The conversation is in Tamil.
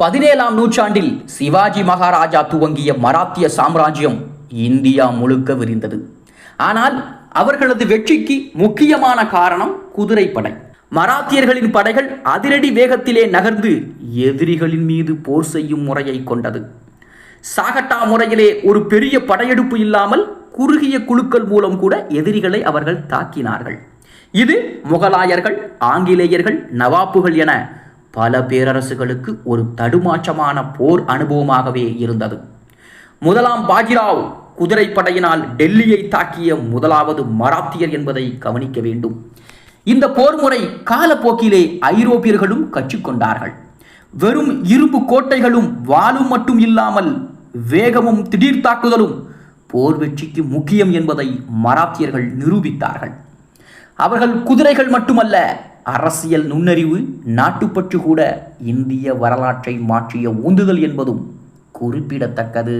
பதினேழாம் நூற்றாண்டில் சிவாஜி மகாராஜா துவங்கிய மராத்திய சாம்ராஜ்யம் இந்தியா முழுக்க விரிந்தது. ஆனால் அவர்களது வெற்றிக்கு முக்கியமான காரணம் குதிரைப்படை மராத்தியர்களின் படைகள் அதிரடி வேகத்திலே நகர்ந்து எதிரிகளின் மீது போர் செய்யும் முறையை கொண்டது. சாகட்டா முறையிலே ஒரு பெரிய படையெடுப்பு இல்லாமல் குறுகிய குழுக்கள் மூலம் கூட எதிரிகளை அவர்கள் தாக்கினார்கள். இது முகலாயர்கள் ஆங்கிலேயர்கள் நவாப்புகள் என பல பேரரசுகளுக்கு ஒரு தடுமாற்றமான போர் அனுபவமாகவே இருந்தது. முதலாம் பாஜிராவ் குதிரைப்படையினால் டெல்லியை தாக்கிய முதலாவது மராத்தியர் என்பதை கவனிக்க வேண்டும். இந்த போர் முறை காலப்போக்கிலே ஐரோப்பியர்களும் கற்றுக்கொண்டார்கள். வெறும் இரும்பு கோட்டைகளும் வாளும் மட்டும் இல்லாமல் வேகமும் திடீர் தாக்குதலும் போர் வெற்றிக்கு முக்கியம் என்பதை மராத்தியர்கள் நிரூபித்தார்கள். அவர்கள் குதிரைகள் மட்டுமல்ல அரசியல் நுண்ணறிவு நாட்டுப்பற்று கூட இந்திய வரலாற்றை மாற்றிய உந்துதல் என்பதும் குறிப்பிடத்தக்கது.